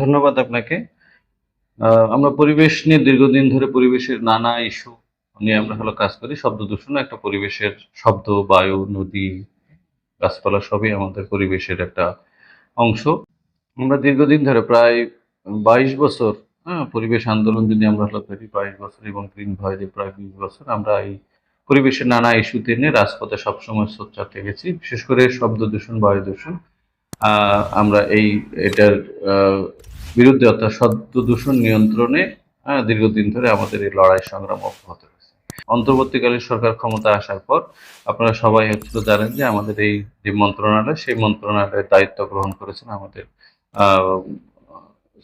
ধন্যবাদ আপনাকে। আমরা পরিবেশ নিয়ে দীর্ঘদিন ধরে পরিবেশের নানা ইস্যু নিয়ে আমরা হলো কাজ করি। শব্দ দূষণ একটা পরিবেশের শব্দ, বায়ু, নদী, গাছপালা সবই আমাদের পরিবেশের একটা অংশ। আমরা দীর্ঘদিন ধরে প্রায় বাইশ বছর হ্যাঁ পরিবেশ আন্দোলন যদি আমরা হলো ধরি বাইশ বছর এবং গ্রিন ভয়েজে প্রায় বিশ বছর, আমরা এই পরিবেশের নানা ইস্যুতে নিয়ে রাজপথে সবসময় সোচ্চার থেকেছি। বিশেষ করে শব্দ দূষণ, বায়ু দূষণ আমরা এই, এটার বিরুদ্ধে অর্থাৎ শব্দ দূষণ নিয়ন্ত্রণে দীর্ঘদিন ধরে আমাদের এই লড়াই সংগ্রাম অব্যাহত রয়েছে। অন্তর্বর্তীকালীন সরকার ক্ষমতা আসার পর আপনারা সবাই হচ্ছে জানেন যে আমাদের এই যে মন্ত্রণালয়, সেই মন্ত্রণালয়ের দায়িত্ব গ্রহণ করেছেন আমাদের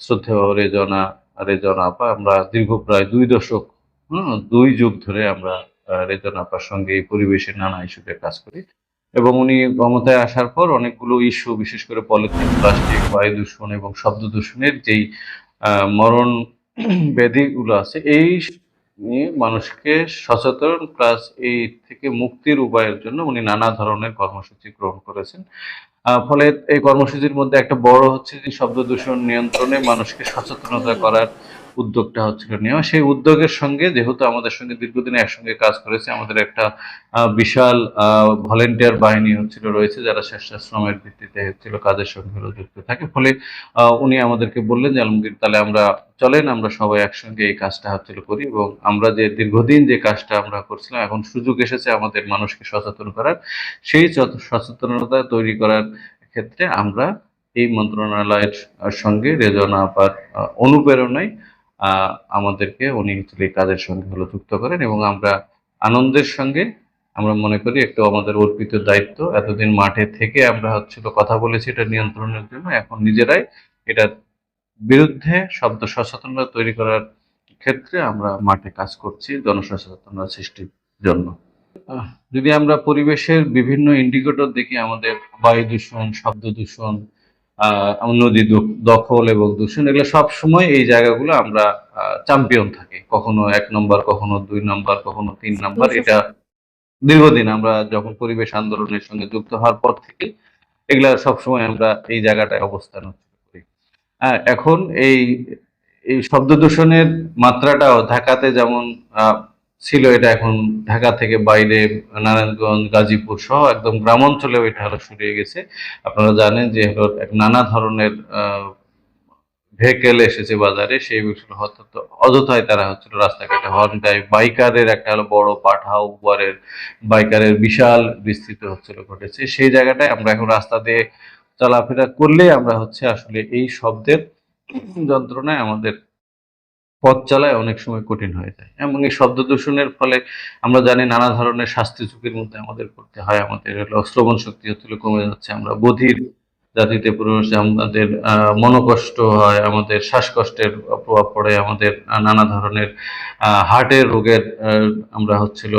শ্রদ্ধেয় রেজনা রেজনা আপা। আমরা দীর্ঘ প্রায় দুই দশক দুই যুগ ধরে আমরা রেজনা আপার সঙ্গে এই পরিবেশের নানা ইস্যুতে কাজ করি। এবং উনি ক্ষমতায় আসার পর অনেকগুলো ইস্যু বিশেষ করে পলিথিন, প্লাস্টিক, বায়ু দূষণ এবং শব্দ দূষণের যেই মরণ ব্যাধিগুলো আছে, এই নিয়ে মানুষকে সচেতন প্লাস এই থেকে মুক্তির উপায়ের জন্য উনি নানা ধরনের কর্মসূচি গ্রহণ করেছেন। ফলে এই কর্মসূচির মধ্যে একটা বড় হচ্ছে যে শব্দ দূষণ নিয়ন্ত্রণে মানুষকে সচেতনতা করার উদ্যোগটা হচ্ছিল নেওয়া। সেই উদ্যোগের সঙ্গে যেহেতু আমাদের সঙ্গে দীর্ঘদিন একসঙ্গে কাজ করেছে, আমাদের একটা বিশাল ভলেন্টিয়ার বাহিনী হচ্ছিল, রয়েছে, যারা স্বেচ্ছাশ্রমের ভিত্তিতে হচ্ছিল, কাজের সঙ্গে যুক্ত থাকে। ফলে উনি আমাদেরকে বললেন যে, আলমগীর, তাহলে আমরা চলেন, আমরা সবাই একসঙ্গে এই কাজটা হচ্ছিল করি। এবং আমরা যে দীর্ঘদিন যে কাজটা আমরা করছিলাম, এখন সুযোগ এসেছে আমাদের মানুষকে সচেতন করার। সেই সচেতনতা তৈরি করার ক্ষেত্রে আমরা এই মন্ত্রণালয়ের সঙ্গে রেজনা আপার অনুপ্রেরণায় আমাদেরকে উনি এই কাজের সঙ্গে হলো যুক্ত করেন এবং আমরা আনন্দের সঙ্গে আমরা মনে করি একটু আমাদের অর্পিত দায়িত্ব। এতদিন মাঠে থেকে আমরা হচ্ছিল কথা বলেছি এটা নিয়ন্ত্রণের জন্য। এখন নিজেরাই এটার বিরুদ্ধে শব্দ সচেতনতা তৈরি করার ক্ষেত্রে আমরা মাঠে কাজ করছি জনসচেতনতা সৃষ্টির জন্য। যদি আমরা পরিবেশের বিভিন্ন ইন্ডিকেটর দেখি, আমাদের বায়ু দূষণ, শব্দ দূষণ নদী দখল এবং দূষণ এগুলো সব সময় এই জায়গাগুলো আমরা চ্যাম্পিয়ন থাকি। কখনো এক নম্বর কখনো দুই নম্বর কখনো তিন নম্বর এটা দীর্ঘদিন আমরা যখন পরিবেশ আন্দোলনের সঙ্গে যুক্ত হওয়ার পর থেকে এগুলা সবসময় আমরা এই জায়গাটায় অবস্থান করি। এখন এই এই শব্দ দূষণের মাত্রাটাও ঢাকাতে যেমন আহ, ছিল এটা এখন ঢাকা থেকে বাইরে নারায়ণগঞ্জ, গাজীপুর সহ একদম গ্রাম অঞ্চলেও এটা হলো ছড়িয়ে গেছে। আপনারা জানেন যে হলো এক নানা ধরনের ভেহিকেল এসেছে বাজারে, সেই বিষয়ে হয়তো অযথায় তারা হচ্ছিল রাস্তাঘাটে হর্ন দেয় বাইকারের একটা হলো বড় পাঠা উপরের বাইকারের বিশাল বিস্তৃত হচ্ছিল ঘটেছে। সেই জায়গাটায় আমরা এখন রাস্তা দিয়ে চলাফেরা করলে আমরা হচ্ছে আসলে এই শব্দের যন্ত্রণায় আমাদের পথ চালায় অনেক সময় কঠিন হয়ে যায়। এবং এই শব্দ দূষণের ফলে আমরা জানি নানা ধরনের স্বাস্থ্য ঝুঁকির মধ্যে আমাদের পড়তে হয়। আমাদের শ্রবণ শক্তি হচ্ছিল কমে যাচ্ছে। আমরা বধির জাতিতে পুরুষ আমাদের মনোকষ্ট হয়, আমাদের শ্বাসকষ্টের প্রভাব পড়ে, আমাদের নানা ধরনের হার্টের রোগের আমরা হচ্ছিল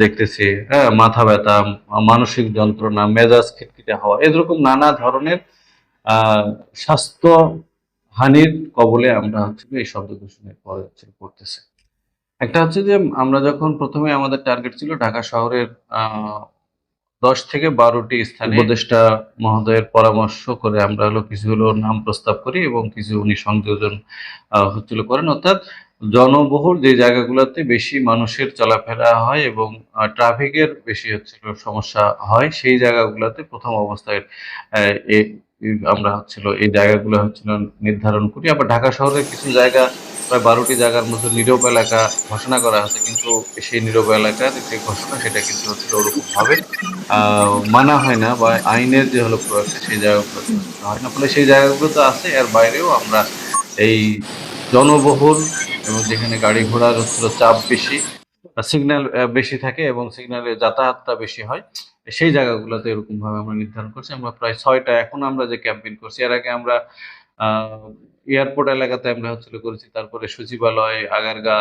দেখতেছি হ্যাঁ মাথা ব্যথা, মানসিক যন্ত্রণা, মেজাজ খিটখিটে হওয়া, এরকম নানা ধরনের স্বাস্থ্য হানির কবলে আমরা হচ্ছে এই শব্দ দূষণের পরে হচ্ছে পড়তেছে। একটা হচ্ছে যে আমরা যখন প্রথমে আমাদের টার্গেট ছিল ঢাকা শহরের দশ থেকে বারোটি স্থানে উপদেষ্টা মহোদয়ের পরামর্শ করে আমরা হলো কিছু হলো নাম প্রস্তাব করি এবং কিছু উনি সংযোজন হচ্ছিল করেন। অর্থাৎ জনবহুল যে জায়গাগুলোতে বেশি মানুষের চলাফেরা হয় এবং ট্রাফিকের বেশি হচ্ছিল সমস্যা হয়, সেই জায়গাগুলোতে প্রথম অবস্থায় আমরা হচ্ছিল, এই জায়গাগুলো হচ্ছিল নির্ধারণ করি। আবার ঢাকা শহরের কিছু জায়গা, প্রায় বারোটি জায়গার মধ্যে নীরব এলাকা ঘোষণা করা আছে কিন্তু সেই নীরব এলাকার যে ঘোষণা, সেটা কিন্তু হচ্ছিল ওরকমভাবে মানা হয় না বা আইনের যে হলো প্রয়োগ, সেই জায়গাগুলো হয় না। ফলে সেই জায়গাগুলো তো আছে, এর বাইরেও আমরা এই জনবহুল এবং যেখানে গাড়ি ঘোড়ার হচ্ছিল চাপ বেশি সিগন্যাল বেশি থাকে এবং সিগন্যালের যাতায়াতটা বেশি হয়, সেই জায়গাগুলোতে এরকম ভাবে আমরা নির্ধারণ করছি। আমরা প্রায় ছয়টা এখন আমরা যে ক্যাম্পেইন করছি, এর আগে আমরা এয়ারপোর্ট এলাকাতে আমরা হচ্ছিল করেছি, তারপরে সচিবালয়, আগারগা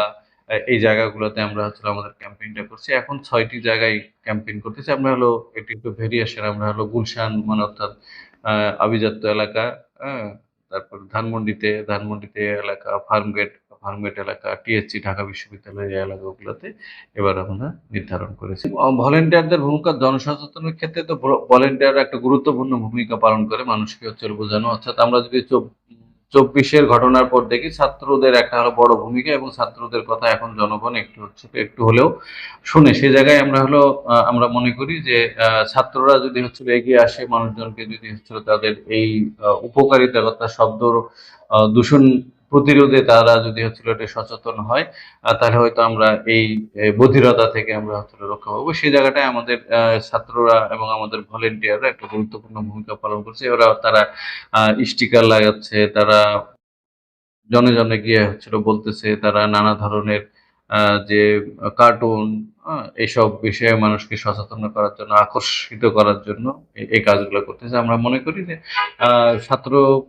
এই জায়গাগুলোতে আমরা হচ্ছে আমাদের ক্যাম্পেইনটা করছি। এখন ছয়টি জায়গায় ক্যাম্পেইন করতেছি। আমরা হলো, এটি একটু ভেরিয়েশন আমরা হলো গুলশান মানে অর্থাৎ আভিজাত্য এলাকা হ্যাঁ তারপর ধানমন্ডিতে ধানমন্ডিতে এলাকা, ফার্মগেট ফার্মগেট এলাকা টিএসসি ঢাকা বিশ্ববিদ্যালয়ের এলাকাগুলোতে এবার আমরা নির্ধারণ করেছি। ভলেন্টিয়ারদের ভূমিকা জনসচেতনের ক্ষেত্রে তো ভলেন্টিয়ার একটা গুরুত্বপূর্ণ ভূমিকা পালন করে মানুষকে হচ্ছে বোঝানো। অর্থাৎ আমরা যদি চব্বিশের ঘটনার পর দেখি, ছাত্রদের একটা হলো বড় ভূমিকা এবং ছাত্রদের কথা এখন জনগণ একটু হচ্ছে, একটু হলেও শুনে। সেই জায়গায় আমরা হলো আমরা মনে করি যে ছাত্ররা যদি হচ্ছে এগিয়ে আসে, মানুষজনকে যদি হচ্ছে তাদের এই উপকারিতা কথা শব্দ দূষণ প্রতিরোধে তারা যদি হচ্ছিল এটা সচেতন হয় তাহলে হয়তো আমরা এই বধিরতা থেকে আমরা হচ্ছে রক্ষা পাবো। সেই জায়গাটায় আমাদের ছাত্ররা এবং আমাদের ভলেন্টিয়াররা একটা গুরুত্বপূর্ণ ভূমিকা পালন করছে। ওরা তারা স্টিকার লাগাচ্ছে, তারা জনে জনে গিয়ে হচ্ছিল বলতেছে, তারা নানা ধরনের যে কার্টুন এইসব বিষয়ে মানুষকে সচেতন করার জন্য, আকর্ষিত করার জন্য এই- কাজগুলো করতেছে। আমরা মনে করি যে ছাত্র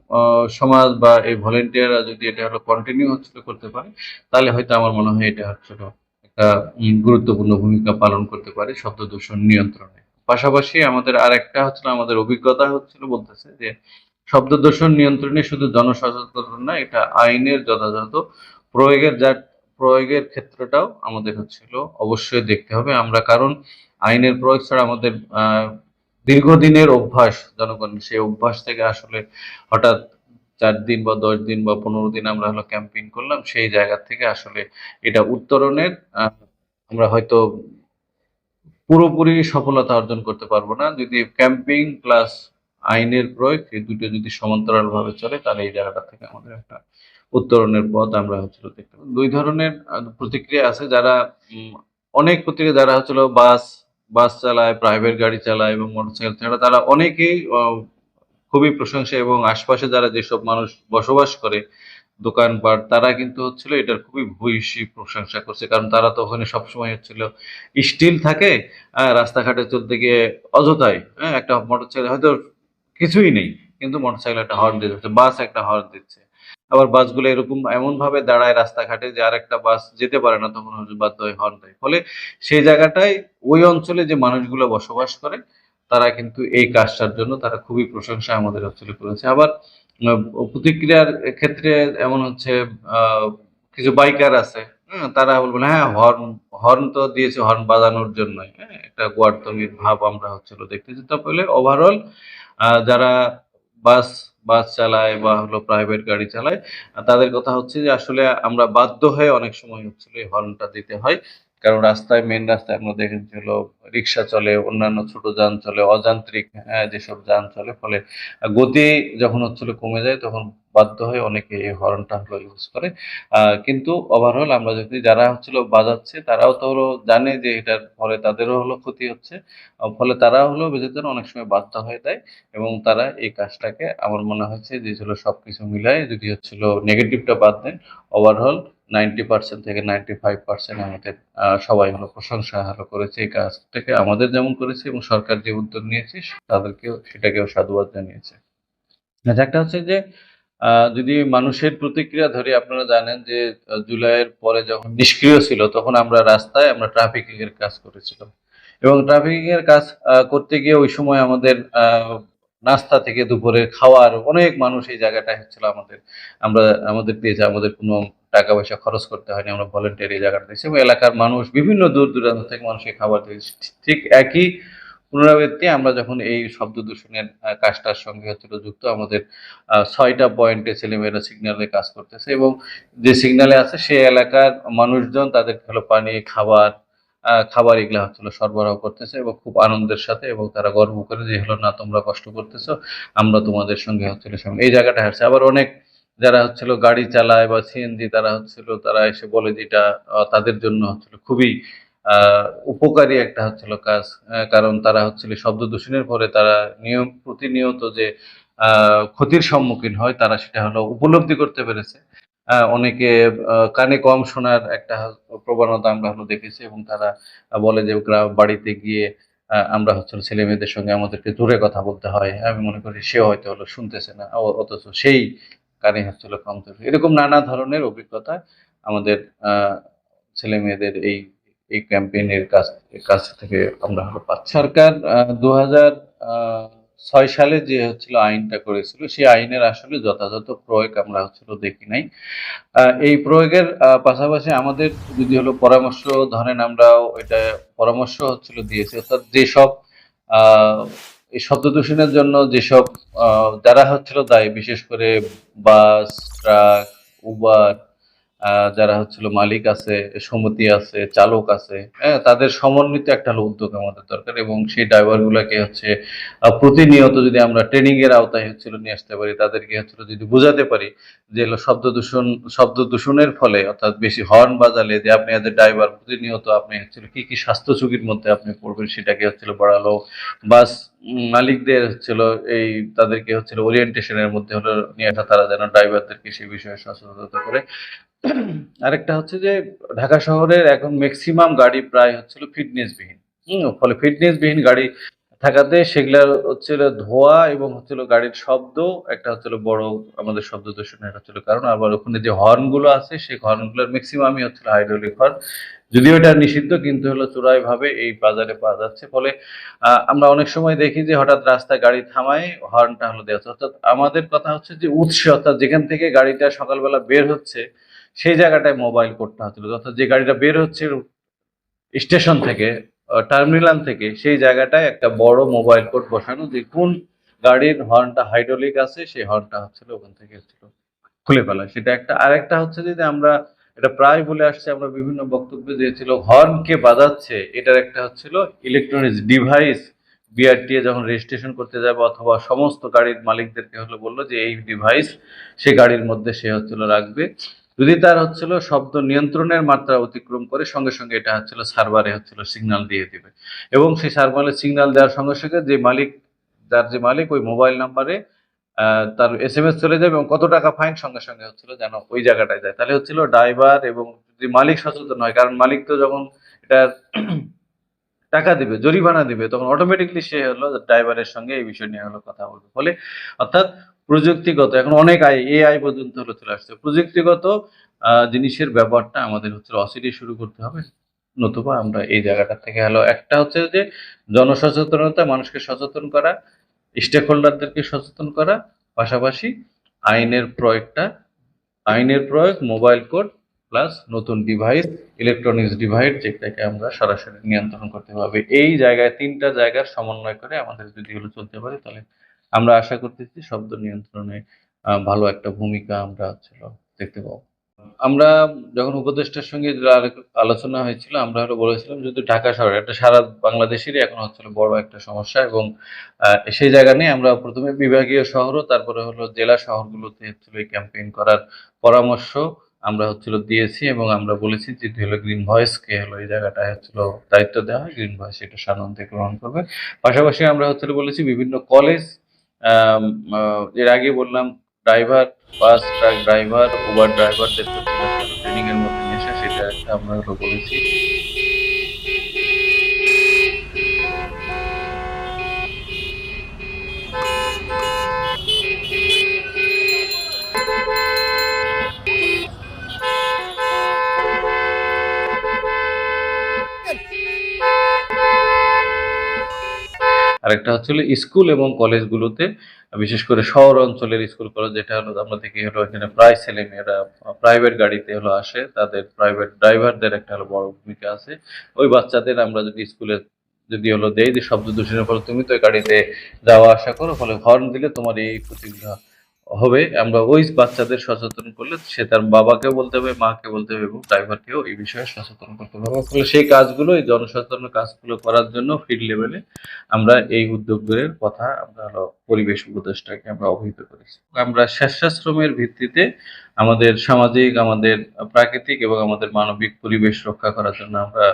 সমাজ বা এই ভলেন্টিয়াররা যদি এটা হলো কন্টিনিউ হচ্ছিল করতে পারে, তাহলে হয়তো আমার মনে হয় এটা হচ্ছিল একটা গুরুত্বপূর্ণ ভূমিকা পালন করতে পারে শব্দ দূষণ নিয়ন্ত্রণে। পাশাপাশি আমাদের আর একটা হচ্ছিল, আমাদের অভিজ্ঞতা হচ্ছিল বলতেছে যে, শব্দ দূষণ নিয়ন্ত্রণে শুধু জনসচেতন না, এটা আইনের যথাযথ প্রয়োগের যা প্রয়োগের ক্ষেত্রটাও আমাদের হচ্ছিল অবশ্যই দেখতে হবে। আমরা কারণ আইনের প্রয়োগ ছাড়া আমাদের দীর্ঘদিনের অভ্যাস জনগণের সেই অভ্যাস থেকে আসলে হঠাৎ চার দিন বা দশ দিন বা পনেরো দিন আমরা হলো ক্যাম্পেইন করলাম, সেই জায়গা থেকে আসলে এটা উত্তরণের আমরা হয়তো পুরোপুরি সফলতা অর্জন করতে পারব না। যদি ক্যাম্পিং প্লাস আইনের প্রয়োগ, এই দুটো যদি সমান্তরাল ভাবে চলে, তাহলে এই জায়গাটা থেকে আমাদের একটা উত্তরণের পথ আমরা হচ্ছিল দেখতে দুই ধরনের প্রতিক্রিয়া আছে যারা অনেক প্রতিক্রিয়া যারা হচ্ছিল বাস বাস চালায় প্রাইভেট গাড়ি চালায় এবং মোটরসাইকেল চালায়, তারা অনেকেই খুবই প্রশংসা এবং আশপাশে যারা যেসব মানুষ বসবাস করে, দোকানপাট, তারা কিন্তু হচ্ছিল এটার খুবই ভূয়সী প্রশংসা করছে। কারণ তারা তো ওখানে সবসময় হচ্ছিল স্টিল থাকে রাস্তাঘাটে চলতে গিয়ে অযথাই হ্যাঁ একটা মোটরসাইকেল হয়তো কিছুই নেই, কিন্তু মোটরসাইকেল একটা হর্ন যাচ্ছে বাস একটা হর্ন দিচ্ছে। আবার বাসগুলো এরকম এমন ভাবে দাঁড়ায় রাস্তাঘাটে যে আর একটা বাস যেতে পারে না তখন বাধ্য হয়ে হর্ন দেয়। ফলে সেই জায়গাটায় ওই অঞ্চলে যে মানুষগুলো বসবাস করে তারা কিন্তু এই কাজটার জন্য তারা খুবই প্রশংসা আমাদের অঞ্চলে করেছে। আবার প্রতিক্রিয়ার ক্ষেত্রে এমন হচ্ছে কিছু বাইকার আছে হ্যাঁ, তারা বলবেন হ্যাঁ হর্ন হর্ন তো দিয়েছে হর্ন বাজানোর জন্যই। হ্যাঁ একটা গোয়ার্তমির ভাব আমরা হচ্ছিল দেখতেছি তারপরে ওভারঅল যারা বাস বাস চালায় বা হলো প্রাইভেট গাড়ি চালায়। তাদের কথা হচ্ছে যে আসলে আমরা বাধ্য হয়ে অনেক সময় হচ্ছিল হর্নটা দিতে হয়। কারণ রাস্তায় মেন রাস্তায় আমরা দেখেছি হলো রিক্সা চলে অন্যান্য ছোট যান চলে অযান্ত্রিক আহ, যেসব যান চলে ফলে গতি যখন হচ্ছিল কমে যায় তখন বাধ্য হয়ে অনেকে এই হর্নটা হলো ইউজ করে। কিন্তু ওভারঅল আমরা যদি যারা হচ্ছিল বাজাচ্ছে তারাও তো হলো জানে যে এটার ফলে তাদেরও হলো ক্ষতি হচ্ছে। ফলে তারা হলো বেঁচে অনেক সময় বাধ্য হয়ে দেয় এবং তারা এই কাজটাকে আমার মনে হচ্ছে যে ছিল সবকিছু মিলাই যদি হচ্ছিল নেগেটিভটা বাদ দেন ওভারঅল নাইনটি পার্সেন্ট থেকে নাইনটি ফাইভ পার্সেন্ট আমাদের সবাই হলো প্রশংসা হলো করেছে এই কাজটাকে আমাদের যেমন করেছে এবং সরকার যে উদ্যোগ নিয়েছে তাদেরকেও সেটাকেও সাধুবাদ জানিয়েছে। আচ্ছা, একটা হচ্ছে যে যদি মানুষের প্রতিক্রিয়া ধরে আপনারা জানেন যে জুলাইয়ের পরে যখন নিষ্ক্রিয় ছিল তখন আমরা রাস্তায় আমরা ট্রাফিকিং এর কাজ করেছিলাম। এবং ট্রাফিকিং এর কাজ করতে গিয়ে ওই সময় আমাদের আহ, নাস্তা থেকে দুপুরে খাওয়ার অনেক মানুষ এই জায়গাটায় হচ্ছিল আমাদের। আমরা, আমাদের দিয়েছে আমাদের কোনো টাকা পয়সা খরচ করতে হয়নি, আমরা ভলেন্টিয়ার এই জায়গাটা দিয়েছি এবং এলাকার মানুষ বিভিন্ন দূর দূরান্ত থেকে মানুষকে খাবার দিয়েছি। ঠিক একই পুনরাবৃত্তি আমরা যখন এই শব্দ দূষণের কাজটার সঙ্গে হচ্ছিল যুক্ত, আমাদের ছয়টা পয়েন্টে ছেলেমেয়েরা সিগন্যালে কাজ করতেছে এবং যে সিগন্যালে আছে সেই এলাকার মানুষজন তাদের হলো পানি, খাবার খাবার এগুলা হচ্ছিল সরবরাহ করতেছে এবং খুব আনন্দের সাথে এবং তারা গর্ব করে যে, হলো না, তোমরা কষ্ট করতেছো, আমরা তোমাদের সঙ্গে হচ্ছিল সঙ্গে এই জায়গাটা আসছে আবার অনেক যারা হচ্ছিল গাড়ি চালায় বা সিএনজি তারা হচ্ছিল, তারা এসে বলে যে, এটা তাদের জন্য হচ্ছিল খুবই উপকারী একটা হচ্ছিল কাজ। কারণ তারা হচ্ছিল শব্দ দূষণের পরে তারা নিয়ম প্রতিনিয়ত যে ক্ষতির সম্মুখীন হয়, তারা সেটা হলো উপলব্ধি করতে পেরেছে। অনেকে কানে কম শোনার একটা প্রবণতা আমরা হলো দেখেছি এবং তারা বলে যে বাড়িতে গিয়ে আমরা হচ্ছে ছেলে মেয়েদের সঙ্গে আমাদেরকে দূরে কথা বলতে হয়। আমি মনে করি সে হয়তো হলো শুনতেছে না অথচ সেই কানে হচ্ছিল কম এরকম নানা ধরনের অভিজ্ঞতা আমাদের ছেলে মেয়েদের এই এই ক্যাম্পেইনের কাছ কাছ থেকে আমরা হলো পাচ্ছি। সরকার দু হাজার ছয় সালে যে হচ্ছিল আইনটা করেছিল, সেই আইনের আসলে যথাযথ প্রয়োগ আমরা হচ্ছিল দেখি নাই। এই প্রয়োগের পাশাপাশি আমাদের যদি হলো পরামর্শ, ধরেন আমরা এটা পরামর্শ হচ্ছিল দিয়েছি, অর্থাৎ যেসব শব্দ দূষণের জন্য যেসব যারা হচ্ছিল দায়ী, বিশেষ করে বাস, ট্রাক, উবার যারা হচ্ছিল মালিক আছে, সমিতি আছে, চালক আছে হ্যাঁ তাদের সমন্বিত একটা উদ্যোগ আমাদের দরকার এবং সেই ড্রাইভার গুলাকে হচ্ছে প্রতিনিয়ত যদি আমরা ট্রেনিং এর আওতায় হচ্ছিল নিয়ে আসতে পারি, তাদেরকে হচ্ছিল যদি বোঝাতে পারি যে শব্দ দূষণ, শব্দ দূষণের ফলে অর্থাৎ বেশি হর্ন বাজালে যে আপনি এজ ড্রাইভার প্রতিনিয়ত আপনি হচ্ছিল কি কি স্বাস্থ্য ঝুঁকির মধ্যে আপনি পড়বেন সেটাকে হচ্ছিল বাড়ালো। বাস মালিকদের হচ্ছিল এই তাদেরকে হচ্ছিল ওরিয়েন্টেশনের মধ্যে হলো নিয়ে আসা, তারা যেন ড্রাইভারদেরকে সেই বিষয়ে সচেতনতা করে। আরেকটা হচ্ছে যে ঢাকা শহরের এখন ম্যাক্সিমাম গাড়ি প্রায় হচ্ছিল ফিটনেসবিহীন ফলে ফিটনেসবিহীন গাড়ি থাকাতে সেগুলার হচ্ছিল ধোয়া এবং হচ্ছিল গাড়ির শব্দ, একটা হচ্ছিল বড় আমাদের শব্দ দূষণের হচ্ছিল কারণ আবার ওখানে যে হর্নগুলো আছে সেই হর্নগুলোর ম্যাক্সিমামই হচ্ছিল হাইড্রোলিক হর্ন যদিও এটা নিষিদ্ধ, কিন্তু হলো চোরাই ভাবে এই বাজারে পাওয়া যাচ্ছে। ফলে আমরা অনেক সময় দেখি যে হঠাৎ রাস্তায় গাড়ি থামায় হর্নটা হলো দেওয়া হচ্ছে। অর্থাৎ আমাদের কথা হচ্ছে যে উৎসে, অর্থাৎ যেখান থেকে গাড়িটা সকালবেলা বের হচ্ছে সেই জায়গাটায় মোবাইল করতে হচ্ছিল। অর্থাৎ যে গাড়িটা বের হচ্ছে স্টেশন থেকে টার্মিনাল থেকে, সেই জায়গাটায় একটা বড় মোবাইল কোড বসানো। যে কোন গাড়ির হর্নটা হাইড্রোলিক আছে, সেই হর্নটা হচ্ছিল ওখান থেকে হচ্ছিল খুলে ফেলা। সেটা একটা, আরেকটা হচ্ছে যে আমরা এটা প্রায় বলে আসছে, আমরা বিভিন্ন বক্তব্য দিয়েছিল হর্নকে বাজাচ্ছে, এটার একটা হচ্ছিল ইলেকট্রনিক্স ডিভাইস বিআরটিএ যখন রেজিস্ট্রেশন করতে যাবে, অথবা সমস্ত গাড়ির মালিকদেরকে হলো বলল যে, এই ডিভাইস সে গাড়ির মধ্যে সে হচ্ছিল রাখবে। যদি তার হচ্ছিল শব্দ নিয়ন্ত্রণের মাত্রা অতিক্রম করে, সঙ্গে সঙ্গে এটা হচ্ছিল সার্ভারে হচ্ছিল সিগন্যাল দিয়ে দিবে। এবং সেই সার্ভারে সিগন্যাল দেওয়ার সঙ্গে সঙ্গে যে মালিক, যার যে মালিক ওই মোবাইল নাম্বারে তার এস এম এস চলে যাবে এবং কত টাকা ফাইন সঙ্গে সঙ্গে হচ্ছিল যেন ওই জায়গাটায় যায়। তাহলে হচ্ছিল ড্রাইভার এবং যদি মালিক সচেতন হয়, কারণ মালিক তো যখন এটা টাকা দিবে, জরিমানা দিবে, তখন অটোমেটিকলি সে হলো ড্রাইভারের সঙ্গে এই বিষয় নিয়ে হলো কথা বলবে। ফলে অর্থাৎ প্রযুক্তিগত, এখন অনেক আই এআই পর্যন্ত হলো চলে আসছে। প্রযুক্তিগত জিনিসের ব্যবহারটা আমাদের হচ্ছে অসিডি শুরু করতে হবে। নতুবা আমরা এই জায়গাটা থেকে হলো একটা হচ্ছে যে জনসচেতনতা, মানুষকে সচেতন করা স্টেক হোল্ডারদেরকে সচেতন করা, পাশাপাশি আইনের প্রয়োগটা, আইনের প্রয়োগ মোবাইল কোড প্লাস নতুন ডিভাইস ইলেকট্রনিক্স ডিভাইস যেটাকে আমরা সরাসরি নিয়ন্ত্রণ করতে পারবে এই জায়গায়, তিনটা জায়গার সমন্বয় করে আমাদের যদি চলতে পারে, তাহলে আমরা আশা করতেছি শব্দ নিয়ন্ত্রণে ভালো একটা ভূমিকা আমরা হচ্ছিল দেখতে পাবো। আমরা যখন উপদেষ্টার সঙ্গে আলোচনা হয়েছিল, আমরা হলো বলেছিলাম যদি ঢাকা শহরে একটা সারা বাংলাদেশেরই এখন হচ্ছিল বড় একটা সমস্যা এবং সেই জায়গা নিয়ে আমরা প্রথমে বিভাগীয় শহরও, তারপরে হলো জেলা শহরগুলোতে হচ্ছিল এই ক্যাম্পেইন করার পরামর্শ আমরা হচ্ছিল দিয়েছি এবং আমরা বলেছি যে হলো গ্রিন ভয়েসকে হলো এই জায়গাটায় হচ্ছিল দায়িত্ব দেওয়া হয়। গ্রিন ভয়েস এটা সাধারণত গ্রহণ করবে। পাশাপাশি আমরা হচ্ছিল বলেছি বিভিন্ন কলেজ এর আগে বললাম driver bus truck driver Uber ড্রাইভারদের training এর মধ্যে আসা সেটা একটা আমরা বলেছি। আরেকটা হচ্ছিল স্কুল এবং কলেজগুলোতে, বিশেষ করে শহর অঞ্চলের স্কুল, কলেজ যেটা হলো আমরা দেখি হলো এখানে প্রায় ছেলেমেয়েরা প্রাইভেট গাড়িতে হলো আসে, তাদের প্রাইভেট ড্রাইভারদের একটা হলো বড় ভূমিকা আছে। ওই বাচ্চাদের আমরা যদি স্কুলে যদি হলো দেয় যে শব্দ দূষণের ফলে তুমি তো গাড়িতে যাওয়া আসা করো, ফলে হর্ন দিলে তোমার এই ক্ষতিগুলো হবে, আমরা ওই বাচ্চাদের সচেতন করলে সে তার বাবাকে বলতে হবে, মাকে বলতে হবে এবং ড্রাইভারকেও এই বিষয়ে সচেতন করতে হবে। ফলে সেই কাজগুলো, এই জনসচেতন কাজগুলো করার জন্য ফিল্ড লেভেলে আমরা এই উদ্যোগগুলোর কথা আমরা পরিবেশ উপদেষ্টাকে আমরা অবহিত করেছি। আমরা স্বেচ্ছাশ্রমের ভিত্তিতে আমাদের সামাজিক, আমাদের প্রাকৃতিক এবং আমাদের মানবিক পরিবেশ রক্ষা করার জন্য আমরা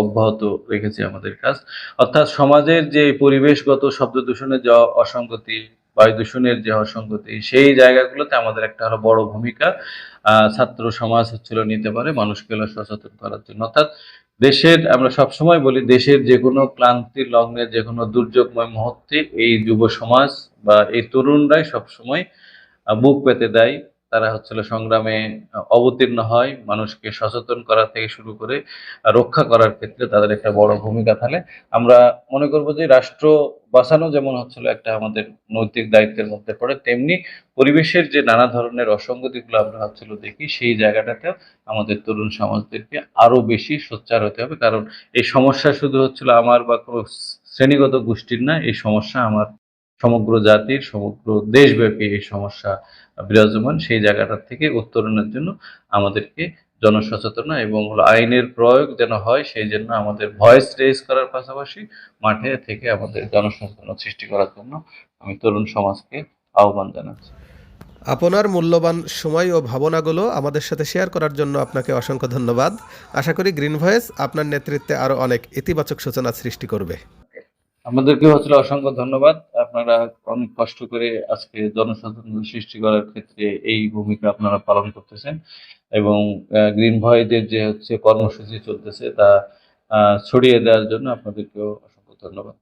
অব্যাহত রেখেছি আমাদের কাজ। অর্থাৎ সমাজের যে পরিবেশগত শব্দ দূষণের যে অসঙ্গতি বায়ু দূষণের যে অসঙ্গতি, সেই জায়গাগুলোতে আমাদের একটা হলো বড় ভূমিকা ছাত্র সমাজ হচ্ছিল নিতে পারে, মানুষকে সচেতন করার জন্য। অর্থাৎ দেশের, আমরা সবসময় বলি দেশের যে কোনো ক্লান্তি, লগ্নে যে কোনো দুর্যোগময় মুহূর্তে এই যুব সমাজ বা এই তরুণরাই সবসময় মুখ বুক পেতে দেয়। তারা হচ্ছিল সংগ্রামে অবতীর্ণ হয়, মানুষকে সচেতন করা থেকে শুরু করে রক্ষা করার ক্ষেত্রে তাদের একটা বড় ভূমিকা ফেলে আমরা মনে করব যে রাষ্ট্র বাঁচানো যেমন হচ্ছিল একটা আমাদের নৈতিক দায়িত্বের মধ্যে পড়ে, তেমনি পরিবেশের যে নানা ধরনের অসঙ্গতিগুলো আমরা হচ্ছিল দেখি, সেই জায়গাটাতেও আমাদের তরুণ সমাজদেরকে আরও বেশি সোচ্চার হতে হবে। কারণ এই সমস্যা শুধু হচ্ছিল আমার বা কোনো শ্রেণীগত গোষ্ঠীর না, এই সমস্যা আমার সমগ্র জাতির, সমগ্র দেশব্যাপী এই সমস্যা বিরাজমান, সেই জায়গাটার থেকে উত্তরণের জন্য আমাদেরকে জনসচেতনা এবং হলো আইনের প্রয়োগ যেন হয়, সেই জন্য আমাদের ভয়েস রেজ করার পাশাপাশি মাঠে থেকে আমাদের জনসচেতনতা সৃষ্টি করার জন্য আমি তরুণ সমাজকে আহ্বান জানাচ্ছি। আপনার মূল্যবান সময় ও ভাবনাগুলো আমাদের সাথে শেয়ার করার জন্য আপনাকে অসংখ্য ধন্যবাদ। আশা করি গ্রিন ভয়েস আপনার নেতৃত্বে আরও অনেক ইতিবাচক সূচনা সৃষ্টি করবে। আমাদেরকে হচ্ছে অসংখ্য ধন্যবাদ। আপনারা অনেক কষ্ট করে আজকে জনসচেতনতা সৃষ্টি করার ক্ষেত্রে এই ভূমিকা আপনারা পালন করতেছেন এবং গ্রিন ভয়েদের যে হচ্ছে কর্মসূচি চলতেছে তা ছড়িয়ে দেওয়ার জন্য আপনাদেরকেও অসংখ্য ধন্যবাদ।